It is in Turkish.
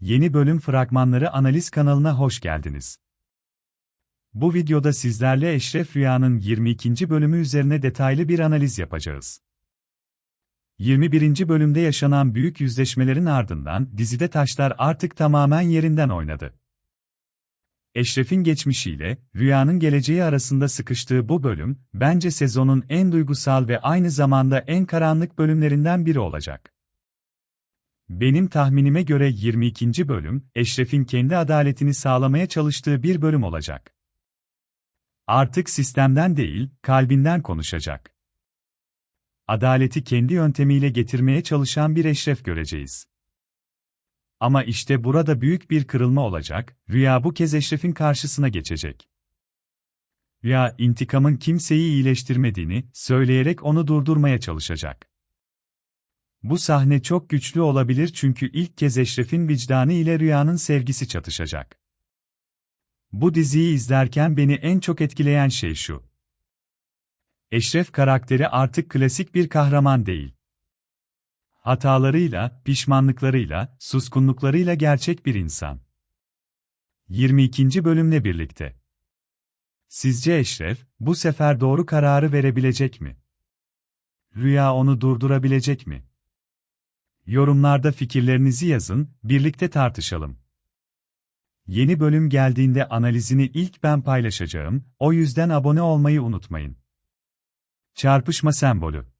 Yeni bölüm fragmanları analiz kanalına hoş geldiniz. Bu videoda sizlerle Eşref Rüya'nın 22. bölümü üzerine detaylı bir analiz yapacağız. 21. bölümde yaşanan büyük yüzleşmelerin ardından dizide taşlar artık tamamen yerinden oynadı. Eşref'in geçmişiyle Rüya'nın geleceği arasında sıkıştığı bu bölüm, bence sezonun en duygusal ve aynı zamanda en karanlık bölümlerinden biri olacak. Benim tahminime göre 22. bölüm, Eşref'in kendi adaletini sağlamaya çalıştığı bir bölüm olacak. Artık sistemden değil, kalbinden konuşacak. Adaleti kendi yöntemiyle getirmeye çalışan bir Eşref göreceğiz. Ama işte burada büyük bir kırılma olacak, Rüya bu kez Eşref'in karşısına geçecek. Rüya, intikamın kimseyi iyileştirmediğini söyleyerek onu durdurmaya çalışacak. Bu sahne çok güçlü olabilir çünkü ilk kez Eşref'in vicdanı ile Rüya'nın sevgisi çatışacak. Bu diziyi izlerken beni en çok etkileyen şey şu. Eşref karakteri artık klasik bir kahraman değil. Hatalarıyla, pişmanlıklarıyla, suskunluklarıyla gerçek bir insan. 22. bölümle birlikte. Sizce Eşref, bu sefer doğru kararı verebilecek mi? Rüya onu durdurabilecek mi? Yorumlarda fikirlerinizi yazın, birlikte tartışalım. Yeni bölüm geldiğinde analizini ilk ben paylaşacağım, o yüzden abone olmayı unutmayın. Çarpışma sembolü